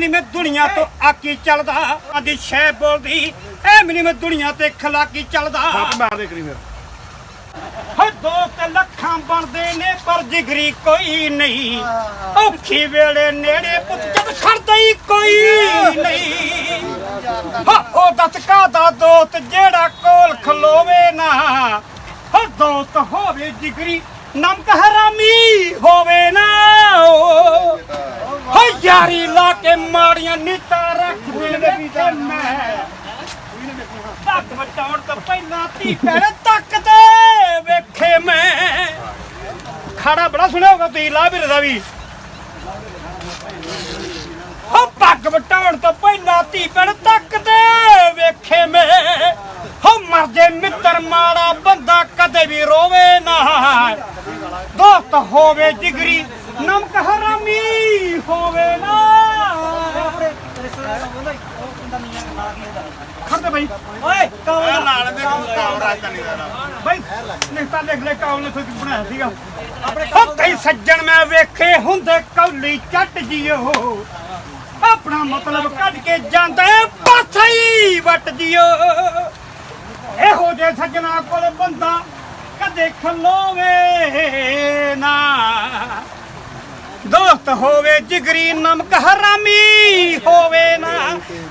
ਨਹੀਂ ਮੈਂ ਦੁਨੀਆ ਤੋਂ ਆਕੀ ਚੱਲਦਾ। ਆਦੀ ਸ਼ੈ ਬੋਲਦੀ ਐ ਨਹੀਂ ਮੈਂ ਦੁਨੀਆ ਤੇ ਖਲਾਕੀ ਚੱਲਦਾ। ਸੱਪ ਮਾਰ ਦੇ ਕਰੀ ਫਿਰ ਹੋ ਦੋ ਤੇ ਲੱਖਾਂ ਬਣਦੇ ਨੇ ਪਰ ਜਿਗਰੀ ਕੋਈ ਨਹੀਂ। ਔਖੀ ਵੇਲੇ ਨੇੜੇ ਪੁੱਤ ਜਦ ਖੜਦਾ ਹੀ ਕੋਈ ਨਹੀਂ। ਹੋ ਉਹ ਦਤਕਾ ਦਾ ਦੋਤ ਜਿਹੜਾ ਕੋਲ ਖਲੋਵੇ ਨਾ। ਹੋ ਦੋਸਤ ਹੋਵੇ ਜਿਗਰੀ ਨਮਕ ਹਰਾਮੀ ਹੋਵੇ ਨਾ। ਹੋ ਯਾਰੀ ਲਾ ਕੇ ਮਾੜੀਆਂ ਨੀਤਾਂ ਰੱਖ ਦੇ ਮੈਂ ਧੱਕ ਬਚਾਉਣ ਤੋਂ ਪਹਿਲਾਂ ਧੀ ਭੈਣ ਤੱਕ ਤੇ ਵੇਖੇ ਮੈਂ। ਖਾੜਾ ਬੜਾ ਸੁਣਿਆ ਹੋਗਾ ਤੁਸੀਂ ਲਾ ਵੀਰੇ ਦਾ ਵੀ। ਹੋ ਪੱਗ ਵਟਾਉਣ ਤੋਂ ਪਹਿਲਾਂ ਧੀ ਭੈਣ ਤੱਕ ਤੇ ਵੇਖੇ ਮੈਂ। ਹੋ ਮਰ ਜੇ ਮਿੱਤਰ ਮਾੜਾ ਬੰਦਾ ਕਦੇ ਵੀ ਦੋਸਤ ਹੋਵੇ ਜਿਗਰੀ ਨਮਕ ਹਰਾਮੀ ਹੋਵੇ ਨਾ। ਖੜਦੇ ਬਈ। ਓਏ ਕੌਣ ਨਾਲ ਦੇ ਕਾਵਰਾ ਚੱਲੀ ਦਾ ਬਈ ਨਿਕਤਾ ਲਿਖ ਲੈ ਕੌਣ ਨੇ ਤੁਹਾਨੂੰ ਬਣਾਇਆ ਸੀਗਾ। ਆਪਣੇ ਕਈ ਸੱਜਣ ਮੈਂ ਵੇਖੇ ਹੁੰਦੇ ਕੌਲੀ ਚੱਟ ਜਿਓ। ਆਪਣਾ ਮਤਲਬ ਕੱਢ ਕੇ ਜਾਂਦਾ ਪਾਥਈ ਵੱਟ ਜਿਓ। ਇਹੋ ਜੇ ਸੱਜਣਾ ਕੋਲ ਬੰਦਾ ਦੇਖ ਖਲੋਵੇ ਨਾ। ਦੋਸਤ ਹੋਵੇ ਜਿਗਰੀ ਨਮਕ ਹਰਾਮੀ ਹੋਵੇ ਨਾ।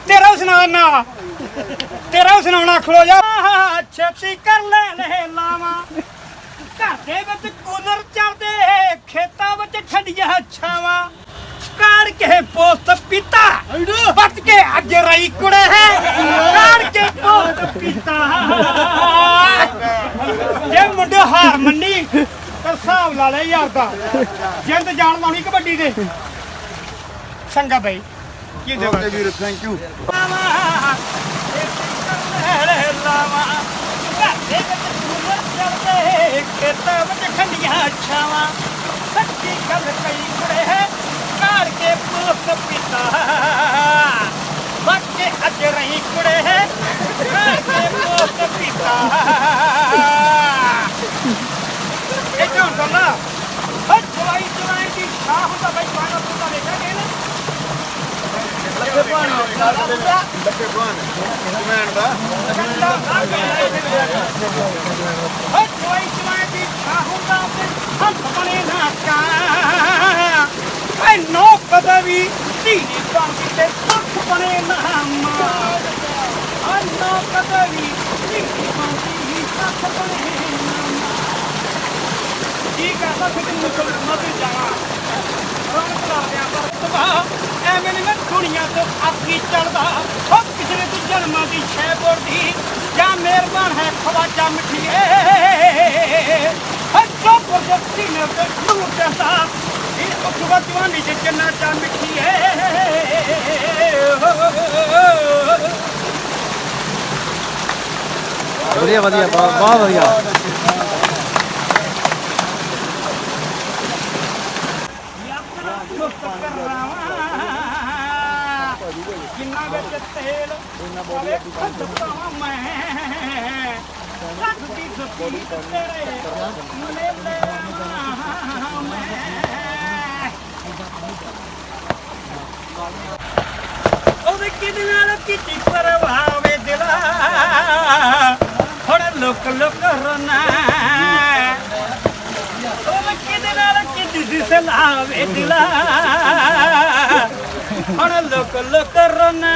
ਤੇਰਾ ਸੁਣਾਣਾ ਤੇਰਾ ਸੁਣਾਉਣਾ, ਖਲੋ ਜਾ। ਛੇਤੀ ਕਰ ਲੈ ਲੈ ਲਾਵਾਂ। ਘਰ ਦੇ ਵਿੱਚ ਕੂਲਰ ਚੱਲਦੇ ਖੇਤਾਂ ਵਿੱਚ ਠੰਡੀਆਂ ਛਾਵਾਂ। ਕਾੜ ਕੇ ਪੋਸਤ ਪੀਤਾ। ਬੱਤ ਕੇ ਅੱਜ ਰਹੀ ਕੁੜੇ ਹੈ। ਕਾੜ ਕੇ ਪੋਸਤ ਪੀਤਾ। ਜੇ ਮੁੰਡੇ ਹਾਰ ਮੰਨੀ ਤਾਂ ਹਿਸਾਬ ਲਾ ਲੈ ਯਾਰ ਦਾ। ਜਿੰਦ ਜਾਣ ਲਾਉਣੀ ਕਬੱਡੀ ਦੇ। ਸੰਗਾ ਬਈ। ਕੀ ਦੇ ਓਕੇ ਵੀਰ ਥੈਂਕ ਯੂ ਛਾਵਾਂ। ਸੱਚੀ ਗੱਲ ਕਈ ਕੁੜੇ ਹੈ ਕਾੜ ਕੇ ਪੋਸਤ ਪੀਤਾ ਬੱਕੇ ਅੱਜ ਰਹੀ ਕੁੜੇ ਹੈ ਕਾੜ ਕੇ ਪੋਸਤ ਪੀਤਾ ਇਹ ਕਿਉਂ ਕਰਨਾ ਹੱਥ ਚਲਾਈ ਚਲਾਈ ਦੀ ਸ਼ਾਹ ਹੁੰਦਾ ਬਈ ਪਾਣਾ ਪੁੱਤਾ ਦੇਖਾਂਗੇ ਨਾ ਲੱਗੇ ਭਾਣ ਮੈਨ ਦਾ ਹੱਥ ਚਲਾਈ ਚਲਾਈ ਦੀ ਸ਼ਾਹ ਹੁੰਦਾ ਤੇ ਹੱਥ ਬਣੇ ਨਾ ਨੋ ਕਦੇ ਵੀ ਧੀਰੀ ਬੰਦੀ ਤੇ ਹੱਥ ਬਣੇ ਨਾ ਮਾਂ ਐ ਕਦੇ ਵੀ ਧੀਰੀ ਬੰਦੀ ਹੱਥ ਬਣੇ ਨਾ ਮਾਂ ਕੀ ਕਰਦਾ ਫਿਰ ਮੁਸਲ ਮਤ ਜਾਣਾ? ਰੌਣਕ ਲਾ ਦਿਆਂ ਪਰ ਤਬਾਹ ਐਵੇਂ ਨਹੀਂ ਮੈਂ ਦੁਨੀਆ ਤੋਂ ਆਕੀ ਚੱਲਦਾ ਉਹ ਪਿਛਲੇ ਦੀ ਜਨਮਾਂ ਦੀ ਛੇ ਬੋਰਦੀ ਜਾਂ ਮਿਹਰਬਾਨ ਹੈ ਖਵਾਜਾ ਮਿੱਠੀਏ ਹੱਥੋਂ ਪਰਜਤੀ ਨੇ ਤੇ ਤੂੰ ਕਹਤਾ ਇਹ ਉਖਵਾ ਜਵਾਨੀ ਚ ਜੰਨਾ ਚਾ ਮਿੱਠੀਏ ਵਧੀਆ ਵਧੀਆ ਬਹੁਤ ਬਹੁਤ ਵਧੀਆ ਕਿੰਨਾ ਵਿੱਚ ਤੇਲ ਉਹਨਾਂ ਖੱਟਾਂ ਮੈਂ। ਲੱਖ ਦੀ ਸੁੱਤੀ ਤੇਰੇ ਮੁੰਡੇ ਲੈ ਮੈਂ। ਉਹਦੇ ਕਿਹਦੇ ਨਾਲ ਕੀਤੀ ਪਰਵਾਵੇ ਦਿਲਾ। ਹੁਣ ਲੁਕ ਲੁਕ ਰੋਣਾ ਉਹ ਕਿਹਦੇ ਨਾਲ ਕਿੱਦੀ ਸੀ ਦਿਲਾ ਹੁਣ ਲੁਕ ਲੁਕ ਰੋਣਾ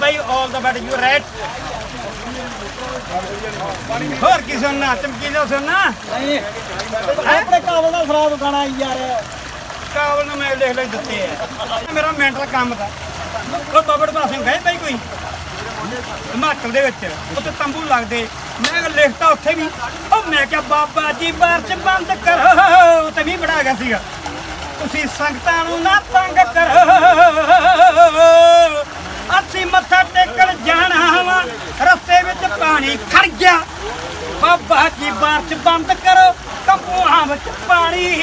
ਬਈ all the bet you right ਹੋਰ ਕੀ ਸੁਣਨਾ? ਚਮਕੀ ਦਾ ਸੁਣਨਾ? ਆਪਣੇ ਕਾਬਲ ਦਾ ਖਰਾਬ ਗਾਣਾ ਯਾਰ ਕਾਬਲ ਨੂੰ ਮੈਂ ਲਿਖ ਲੈ ਦਿੱਤੇ ਆ ਮੇਰਾ ਮੈਂਟਲ ਕੰਮ ਦਾ ਉਹ ਬਾਬੜ ਬਾਸਿੰਗ ਗਏ ਬਈ ਕੋਈ ਹਿਮਾਚਲ ਦੇ ਵਿੱਚ ਉੱਥੇ ਤੰਬੂ ਲੱਗਦੇ ਮੈਂ ਲਿਖਤਾ ਉੱਥੇ ਵੀ। ਉਹ ਮੈਂ ਕਿਹਾ, ਬਾਬਾ ਜੀ ਬਾਰਚ ਬੰਦ ਕਰੋ। ਤੇ ਵੀ ਬੜਾ ਗਿਆ ਸੀਗਾ। ਤੁਸੀਂ ਸੰਗਤਾਂ ਨੂੰ ਨਾ ਤੰਗ ਕਰੋ। ਅਸੀਂ ਮੱਥਾ ਟੇਕਣ ਜਾਣਾ ਵਾ। ਰਸਤੇ ਵਿੱਚ ਪਾਣੀ ਖੜ ਗਿਆ। ਬਾਬਾ ਜੀ ਬਾਰਚ ਬੰਦ ਕਰੋ। ਕੰਪੂਆਂ ਵਿੱਚ ਪਾਣੀ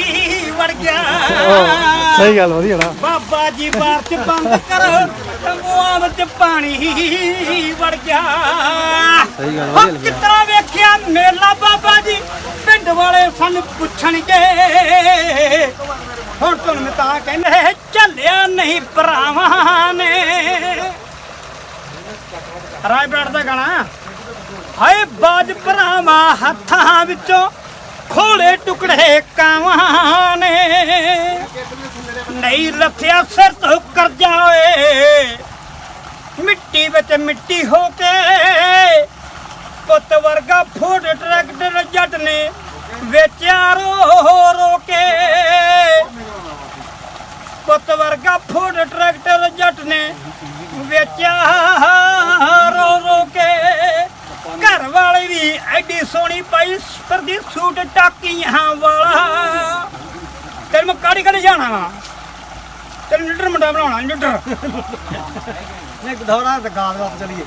ਸਹੀ ਗੱਲ ਵਧੀਆ ਨਾ। ਬਾਬਾ ਜੀ ਬਾਰ ਚ ਬੰਦ ਕਰੋ ਤੰਬੂਆਂ ਵਿੱਚ ਪਾਣੀ ਵੜ ਗਿਆ। ਸਹੀ ਗੱਲ, ਵਧੀਆ ਲੱਗਿਆ। ਕਿਤਰਾ ਵੇਖਿਆ ਮੇਲਾ ਬਾਬਾ ਜੀ ਪਿੰਡ ਵਾਲੇ ਸਾਨੂੰ ਪੁੱਛਣਗੇ। ਹੁਣ ਤੁਹਾਨੂੰ ਮੈਂ ਤਾਂ ਕਹਿੰਦੇ ਚੱਲਿਆ ਨਹੀਂ ਭਰਾਵਾਂ ਨੇ। ਰਾਏ ਬਰਾੜ ਦਾ ਗਾਣਾ ਹਾਏ ਬਾਜ ਭਰਾਵਾਂ ਹੱਥਾਂ ਵਿੱਚੋਂ। ਖੋਲੇ ਟੁਕੜੇ ਕਾਵਾਂ ਨੇ। ਨਹੀਂ ਲੱਥਿਆ ਸਿਰ ਤੋਂ ਕਰ ਜਾਏ ਮਿੱਟੀ ਵਿੱਚ ਮਿੱਟੀ ਹੋ ਕੇ ਪੁੱਤ ਵਰਗਾ ਫੋੜ ਟਰੈਕਟਰ ਜੱਟ ਨੇ ਵੇਚਿਆ ਰੋ ਰੋ ਕੇ। ਪੁੱਤ ਵਰਗਾ ਫੋੜ ਟਰੈਕਟਰ ਜੱਟ ਨੇ ਵੇਚਿਆ ਰੋ ਰੋ ਕੇ। ਘਰ ਵਾਲੀ ਵੀ ਐਡੀ ਸੋਹਣੀ ਪਾਈ ਪਰਦੀ ਸੂਟ ਟਾਕੀਆਂ ਵਾਲਾ। ਤੇਰੇ ਮੈਂ ਕਾੜੀ ਕਾੜੀ ਜਾਣਾ ਵਾ? ਤੇਰੇ ਲੀਡਰ ਮੁੰਡਾ ਬਣਾਉਣਾ ਲੀਡਰ ਇੱਕ ਦੌੜਾ ਤੇ ਗਾਲ ਵਾਪ ਚਲੀਏ।